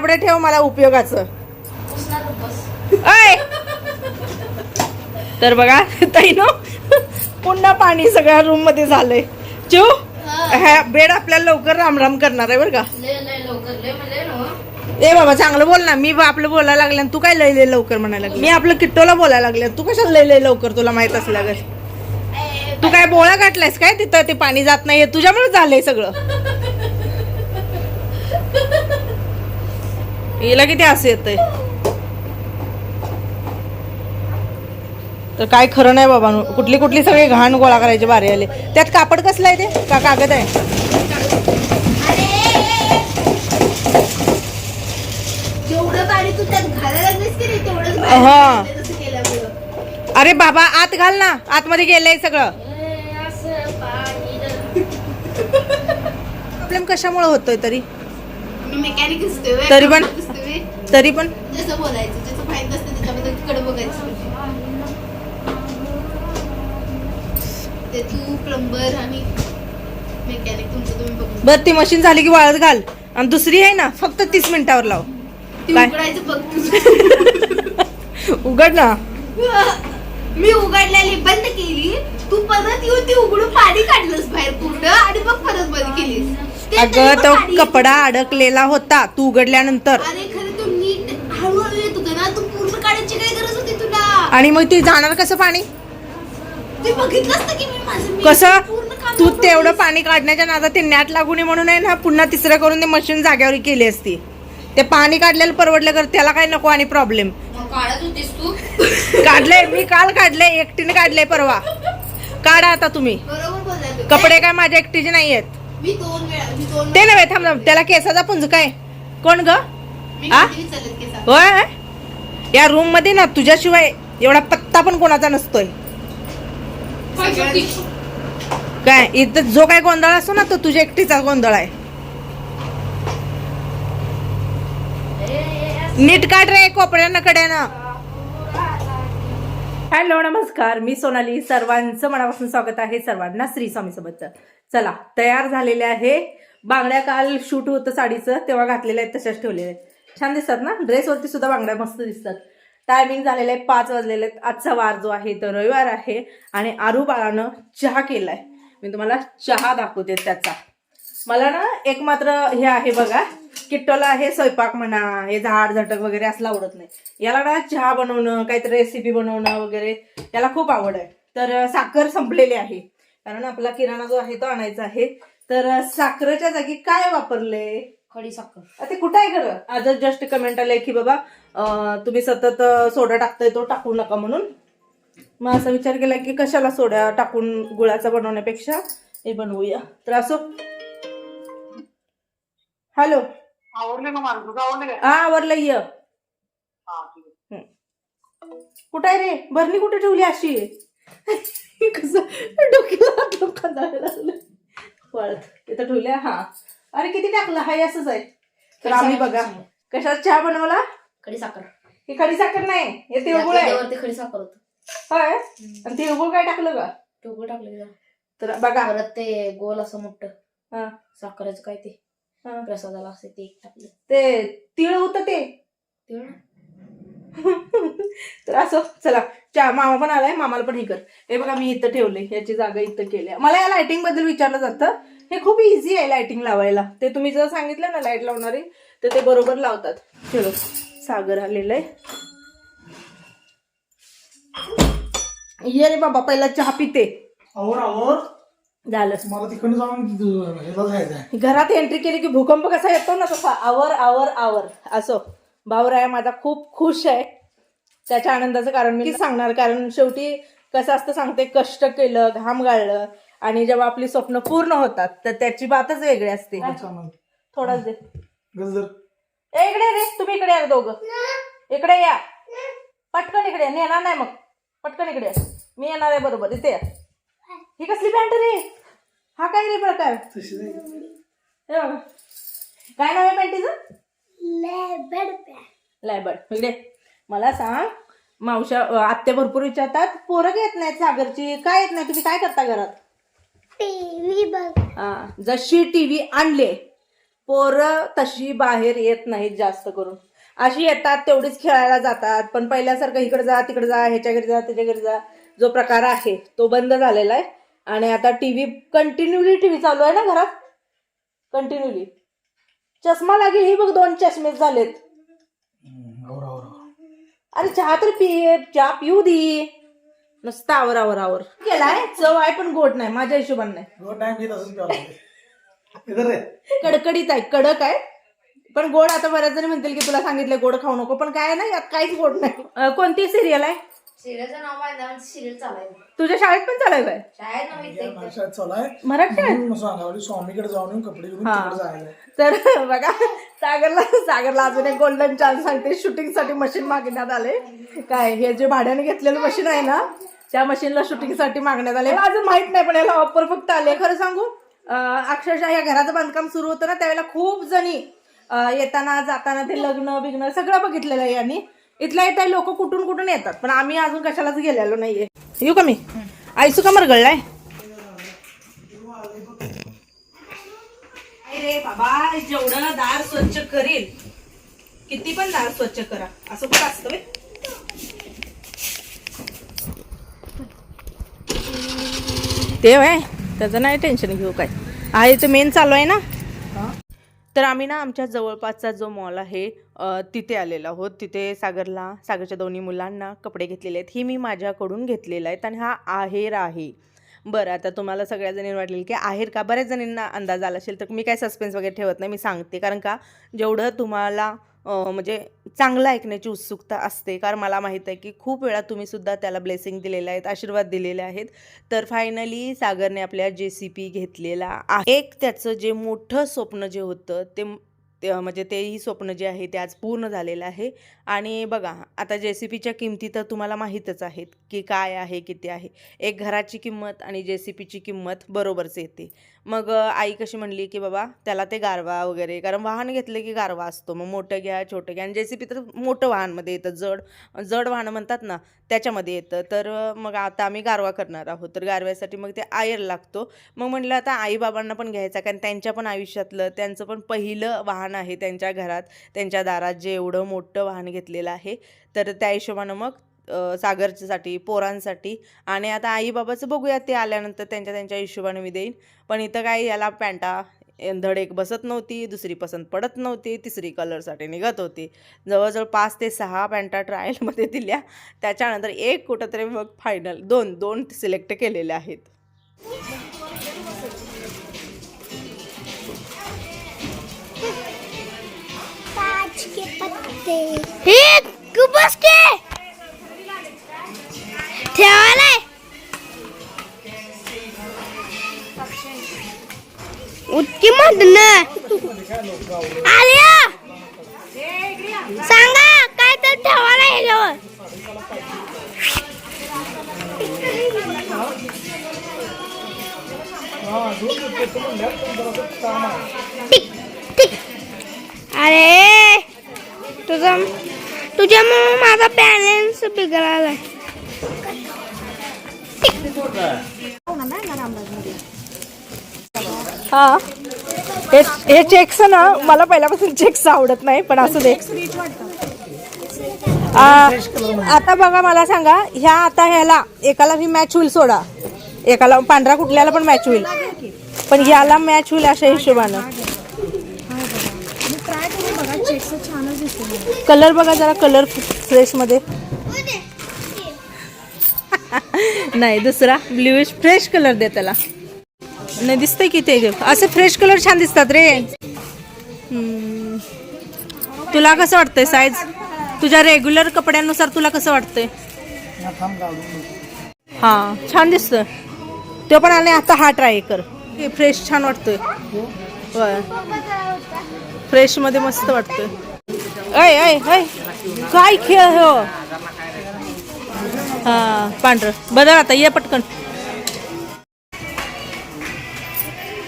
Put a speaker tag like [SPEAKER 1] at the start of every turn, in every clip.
[SPEAKER 1] डबडे ठेव मला उपयोगाचं. अय तर बघा ताई नो पुन्हा पाणी सगळ्या रूममध्ये झालंय. चू ह्या बेड आपल्याला लवकर रामराम करणार आहे बरं का.
[SPEAKER 2] म्हणले ना
[SPEAKER 1] ए बाबा चांगलं बोल ना. मी आपलं बोलायला लागले तू काय लय लय लवकर म्हणायला लागली? मी आपलं किट्टोला बोलायला लागले तू कशाला लय लय लवकर तुला माहीत असल्या तू काय बोळा काटलायस काय तिथं? ते पाणी जात नाहीये. तुझ्यामुळे झालंय सगळं. हिला किती असं येतंय? तर काय खरं नाही बाबा कुठली कुठली सगळी घाण गोळा करायची बारी आले. त्यात कापड कसलं आहे ते? का कागद आहे? हा. अरे बाबा आत घाल ना. आतमध्ये गेलंय सगळं. प्रॉब्लेम कशामुळे होतोय तरी? तरी पण? तरी पण
[SPEAKER 2] जसं बोलायचं जसं माहीत नसतं त्याच्याबद्दल तिकडे बघायचं. ते तू प्लंबर आणि मेकॅनिक तुमचं तुम्ही बघून
[SPEAKER 1] बर ती मशीन झाली की वाळत घाल. आणि दुसरी आहे ना फक्त तीस मिनिटावर लाव.
[SPEAKER 2] ती
[SPEAKER 1] काय?
[SPEAKER 2] उघडायचं बघ तुझं
[SPEAKER 1] उघड ना.
[SPEAKER 2] मी उघडलेली बंद केली तू परत येऊन ती उघडून पाणी काढलंस बाहेर पूर्ण आणि मग परत बंद केलीस. ते तरी
[SPEAKER 1] अगं
[SPEAKER 2] पण
[SPEAKER 1] तो
[SPEAKER 2] पाणी
[SPEAKER 1] कपडा अडकलेला होता तू उघडल्यानंतर.
[SPEAKER 2] अरे खरं तू नीट हळूहळू येत होतं ना तू पूर्ण काढायची काय गरज होती तुला
[SPEAKER 1] आणि मग ती जाणार कसं पाणी? कसं? तू तेवढं. पाणी काढण्याच्या नादात ते नॅट लागू नये म्हणून आहे ना पुन्हा तिसरं करून ते मशीन जाग्यावर केली असती. ते पाणी काढलेलं परवडलं कर त्याला काय नको आणि प्रॉब्लेम काढलंय मी काल काढलंय एकटीने काढलंय परवा. काढा आता तुम्ही. कपडे काय माझ्या एकटीचे नाही आहेत ते नव्हे थांब थांब. त्याला केसाचा पुंज काय? कोण ग. होय या रूममध्ये ना तुझ्याशिवाय एवढा पत्ता पण कोणाचा नसतोय. काय इथं जो काय गोंधळ असतो ना तो तुझ्या एकटीचा गोंधळ आहे. नीट काढ रे कोपऱ्यानं कड्यानं. हॅलो नमस्कार. मी सोनाली. सर्वांचं मनापासून स्वागत आहे सर्वांना श्री स्वामी सोबतचं चला तयार झालेले आहे. बांगड्या काल शूट होतं साडीचं तेव्हा घातलेल्या आहेत तशाच ठेवलेल्या आहेत. छान दिसतात ना? ड्रेसवरती सुद्धा बांगड्या मस्त दिसतात. टायमिंग झालेलं आहे पाच वाजलेले आहेत. आजचा वार जो आहे तो रविवार आहे. आणि आरू बाळानं चहा केलाय. मी तुम्हाला चहा दाखवते त्याचा. मला ना एक मात्र हे आहे बघा किट्टोला हे स्वयंपाक म्हणा हे झाड झटक वगैरे असलं आवडत नाही. याला ना चहा बनवणं काहीतरी रेसिपी बनवणं वगैरे याला खूप आवड आहे. तर साखर संपलेली आहे. कारण आपला किराणा जो आहे तो आणायचा आहे. तर साखरेच्या जागी काय वापरले
[SPEAKER 2] खडी साखर.
[SPEAKER 1] ते कुठं आहे खरं? आजच जस्ट कमेंट आलंय की बाबा तुम्ही सतत सोडा टाकताय तो टाकू नका म्हणून. मग असा विचार केला की कशाला सोड्या टाकून गुळाचा बनवण्यापेक्षा? हे बनवूया. तर असो. हॅलो.
[SPEAKER 3] आवडले का मला तुझं आवडले
[SPEAKER 1] हा आवरलं ये.
[SPEAKER 3] हा
[SPEAKER 1] कुठं आहे रे? भरणी कुठे ठेवली अशी? कसं? डोक्याला लागलं. वळत. इथं ठेवल्या? हा. अरे किती टाकलं? हाय असंच आहे. तर आम्ही बघा. कशात चहा बनवला?
[SPEAKER 2] खडी साखर.
[SPEAKER 1] ही खडी साखर नाही हे तिळगुळ आहे.
[SPEAKER 2] खडी साखर होत.
[SPEAKER 1] होय? आणि तिळगुळ काय टाकलं का
[SPEAKER 2] टोकं टाकलं.
[SPEAKER 1] तर बघा.
[SPEAKER 2] परत ते गोल असं मोठं.
[SPEAKER 1] हा,
[SPEAKER 2] साखरेचं काय ते. प्रसादाला असते ते टाकलं.
[SPEAKER 1] ते तिळ होतं ते.
[SPEAKER 2] ते ना.
[SPEAKER 1] तर असं चला. चा मामा पण आलाय मामाला पण हे कर. हे बघा मी इथं ठेवले याची जागा इथं केली मला या लाइटिंगबद्दल विचारलं जातं. हे खूप इझी आहे लाइटिंग लावायला. ते तुम्ही जर सांगितलं ना लाइट लावणारी तर ते बरोबर लावतात. चलो सागर आलेलं आहे. ये रे बाबा पहिला चहा पिते.
[SPEAKER 3] आवर आवर
[SPEAKER 1] झालं.
[SPEAKER 3] मला जाऊन
[SPEAKER 1] घरात एंट्री केली की भूकंप कसा येतो ना तसा? आवर आवर आवर. असो. भावराय माझा खूप खुश आहे. त्याच्या आनंदाचं कारण मी सांगणार कारण शेवटी कसं असतं सांगते कष्ट केलं घाम गाळलं आणि जेव्हा आपली स्वप्न पूर्ण होतात तर त्याची बातच वेगळी असते. थोडाच दे. इकडे रे तुम्ही इकडे या दोघं. इकडे या. पटकन इकडे या. नेणार नाही मग. पटकन इकडे या. मी येणार आहे बरोबर इथे या. ही कसली पॅन्ट रे? हा काय रे प्रकार. काय नाव आहे पॅन्टीचं लायबड इकडे मला सांग मावशा अं, आत्या भरपूर विचारतात पोरं येत नाहीत सागरची. काय येत नाही? तुम्ही काय करता घरात?
[SPEAKER 4] टीव्ही बघ.
[SPEAKER 1] हा, जशी टीव्ही आणले पोरं तशी बाहेर येत नाहीत जास्त करून. अशी येतात तेवढीच खेळायला जातात. पण पहिल्यासारखं इकडे जा तिकडे जा ह्याच्या घरी जा त्याच्या घरी जा. जो प्रकार आहे तो बंद झालेला आहे. आणि आता T V continuously T V चालू आहे ना घरात? कंटिन्युअली चष्मा लागेल ही बघ दोन चष्मेच झालेत.
[SPEAKER 3] हम्म, आवर आवर आवर.
[SPEAKER 1] अरे चहा तर पी चहा पिऊ दे. नुसतं आवर आवर आवर. केलाय? चव आहे पण गोड नाही माझ्या हिशोबाने नाही.
[SPEAKER 3] रोज टाइम घेत असंच प्यावं लागते. इधर रे.
[SPEAKER 1] कडकडीत आहे कडक आहे. पण गोड आता बऱ्याच जणी म्हणतील की तुला सांगितलं गोड खाऊ नको. पण काय नाही यात काहीच गोड नाही. अं, कोणती सिरियल आहे?
[SPEAKER 2] सिरियलचं नाव आहे ना सिरियल चालायचं
[SPEAKER 1] तुझ्या शाळेत पण चालू आहे
[SPEAKER 2] शाळेत ना
[SPEAKER 3] या
[SPEAKER 1] मराठी शाळेत?
[SPEAKER 3] म्हणून सांगावली स्वामीकडे जाऊन येऊन कपडे घेऊन
[SPEAKER 1] हा.
[SPEAKER 3] तिकडे जायला
[SPEAKER 1] तर बघा सागरला सागरला अजून एक गोल्डन चान्स सांगते. शूटिंगसाठी मशीन मागण्यात आले. काय हे जे भाड्याने घेतलेलं मशीन आहे ना त्या मशीनला शूटिंगसाठी मागण्यात आले. मला अजून माहीत नाही पण याला ऑफर फक्त आले. खरं सांगू अं, अक्षरशः या घराचं बांधकाम सुरू होतं ना त्यावेळेला खूप जणी अं, येताना जाताना ते लग्न बिग्न सगळं बघितलेलं आहे यांनी. इथल्या इथल्या लोक कुठून कुठून येतात? पण आम्ही अजून कशालाच गेलेलो नाहीये. येऊ का मी? आईसू का मरगळलाय रे बाबा जेवढं दार स्वच्छ करील किती पण दार स्वच्छ करा. असं कुठं असतं बे? ते वय त्याचं नाही टेन्शन घेऊ काय. आहे ते मेन चालू आहे ना? तर आम्ही ना आमच्या जवळपासचा जो मॉल आहे तिथे आलेलो आहोत. तिथे सागरला सागरच्या दोन्ही मुलांना कपडे घेतलेले आहेत. ही मी माझ्याकडून घेतलेला आहेत आणि हा आहेर आहे. बरं आता तुम्हाला सगळ्या जणी वाटलेलं की आहेर का? बऱ्याच जणींना अंदाज आला असेल तर मी काय सस्पेन्स वगैरे ठेवत नाही. मी सांगते. कारण का? जेवढं तुम्हाला म्हणजे चांगलं ऐकण्याची उत्सुकता असते. कारण मला माहीत आहे की खूप वेळा तुम्ही सुद्धा त्याला ब्लेसिंग दिलेले आहेत आशीर्वाद दिलेले आहेत. तर फायनली सागरने आपल्या जे सी पी घेतलेला आहे. एक त्याचं जे मोठं स्वप्न जे होतं ते ते- म्हणजे तेही स्वप्न जे आहे ते आज पूर्ण झालेलं आहे. आणि बघा आता जे सी पीच्या किमती तर तुम्हाला माहीतच आहेत की काय आहे किती आहे. एक घराची किंमत आणि जे सी पीची किंमत बरोबरच येते. मग आई कशी म्हणली की बाबा त्याला ते गारवा वगैरे कारण वाहन घेतलं की गारवा असतो. मग मोठं घ्या छोटं घ्या. आणि जे सी पी तर मोठं वाहनमध्ये येतं जड जड वाहनं म्हणतात ना त्याच्यामध्ये येतं. तर मग आता आम्ही गारवा करणार आहोत. तर गारव्यासाठी मग ते आयर लागतो. मग म्हटलं आता आईबाबांना पण घ्यायचा कारण त्यांच्या पण आयुष्यातलं त्यांचं पण पहिलं वाहन आहे त्यांच्या घरात त्यांच्या दारात जे एवढं मोठं वाहन घेतलेलं आहे. तर त्या हिशोबानं मग सागरच्यासाठी पोरांसाठी. आणि आता आईबाबाचं बघूया ते आल्यानंतर त्यांच्या त्यांच्या हिशोबाने मी देईन. पण इथं काय याला पॅन्टा धड एक बसत नव्हती दुसरी पसंत पडत नव्हती तिसरी कलरसाठी निघत होती. जवळजवळ पाच ते सहा पॅन्टा ट्रायलमध्ये दिल्या. त्याच्यानंतर एक कुठंतरी मग फायनल दोन दोन सिलेक्ट केलेले आहेत.
[SPEAKER 4] के पत्ते. म्हणणं आर्या सांगा काय तर ठेवायला ह्याच्यावर
[SPEAKER 3] हा
[SPEAKER 4] अरे तुझा तुझ्यामुळे माझा बॅलन्स बिघडायला
[SPEAKER 1] हा. हे हे चेक्स ना मला पहिल्यापासून चेक्स आवडत नाही पण असू दे. आ, आता बघा मला सांगा ह्या आता ह्याला एकाला ही मॅच होईल सोडा. एकाला पांढरा कुठल्याला पण मॅच होईल. पण ह्याला मॅच होईल अशा हिशोबानं. कलर बघा जरा कलर फ्रेशमध्ये. नाही दुसरा ब्ल्यूइश फ्रेश कलर दे त्याला. नाही दिसतंय की ते. असे फ्रेश कलर छान दिसतात रे. हम्म. तुला कसं वाटतंय साईज तुझ्या रेग्युलर कपड्यांनुसार तुला कसं वाटतंय?
[SPEAKER 3] हा,
[SPEAKER 1] छान दिसतं तो पण आणि आता हा ट्राय कर. फ्रेश छान वाटतोय. होय. फ्रेशमध्ये मस्त वाटतोय. ऐ ऐ ऐ. काय खेळ हो? हा पांढरं. बदल आता ये पटकन.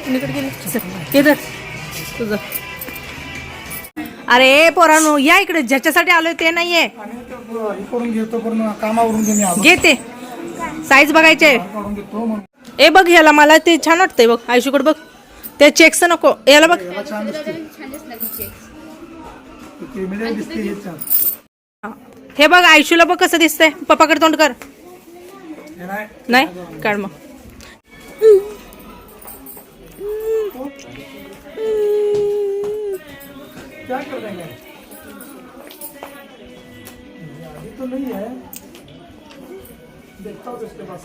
[SPEAKER 1] गेले. तुझं. अरे पोरानो या इकडे. ज्याच्यासाठी आलोय ते नाहीये.
[SPEAKER 3] घेतो.
[SPEAKER 1] साईज बघायचे. ए बघ ह्याला. मला ते छान वाटतंय बघ. आयुष्यकडे बघ. ते चेक्स नको. याला बघ.
[SPEAKER 3] याला हे
[SPEAKER 1] बघ आयशूला बघ कसं दिसतंय. पप्पाकडे तोंड कर.
[SPEAKER 3] नाही.
[SPEAKER 1] नाही? काढ मग.
[SPEAKER 3] क्या कर देंगे अभी तो नहीं है? देखता हूँ इसके पास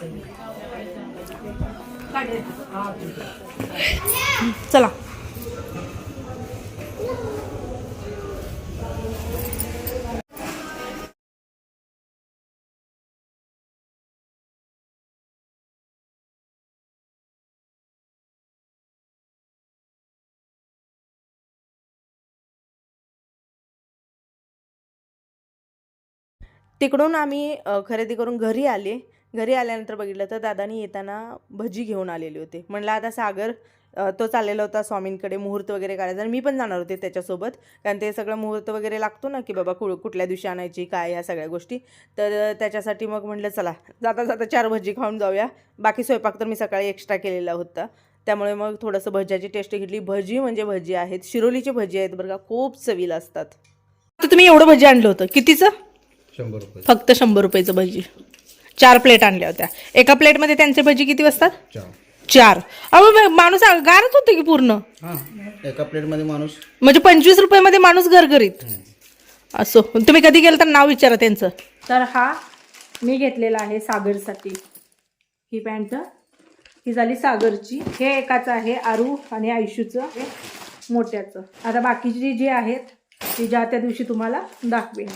[SPEAKER 1] चला। तिकडून आम्ही खरेदी करून घरी आले. घरी आल्यानंतर बघितलं तर दादानी येताना भजी घेऊन आलेले होते. म्हणलं आता सागर तो चाललेला होता स्वामींकडे मुहूर्त वगैरे काढायचा. आणि मी पण जाणार होते त्याच्यासोबत. कारण ते सगळं मुहूर्त वगैरे लागतो ना की बाबा कु कुठल्या दिवशी आणायची काय ह्या सगळ्या गोष्टी. तर त्याच्यासाठी मग म्हटलं चला जाता जाता चार भजी खाऊन जाऊया. बाकी स्वयंपाक तर मी सकाळी एक्स्ट्रा केलेला होता. त्यामुळे मग थोडंसं भज्याची टेस्ट घेतली. भजी म्हणजे भजी आहेत. शिरोलीची भजी आहेत बरं का खूप चवीला असतात. तर तुम्ही एवढं भजी आणलं होतं. कितीचं?
[SPEAKER 5] शंभर रुपये.
[SPEAKER 1] फक्त शंभर रुपयाचं भजी. चार प्लेट आणल्या होत्या. एका प्लेटमध्ये त्यांचे भजी किती वाजतात
[SPEAKER 5] चार.
[SPEAKER 1] चार. अहो बे- माणूस गारच होतं की पूर्ण?
[SPEAKER 5] हां एका प्लेटमध्ये माणूस.
[SPEAKER 1] म्हणजे पंचवीस रुपयामध्ये माणूस गरगरीत असो. तुम्ही कधी गेलं तर नाव विचारा त्यांचं. तर हा मी घेतलेला आहे सागरसाठी. ही पॅन्ट ही झाली सागरची. हे एकाचं आहे आरू आणि आयुष्यूचं. हे मोठ्याचं. आता बाकीची जी आहेत ती ज्या त्या दिवशी तुम्हाला दाखवेन.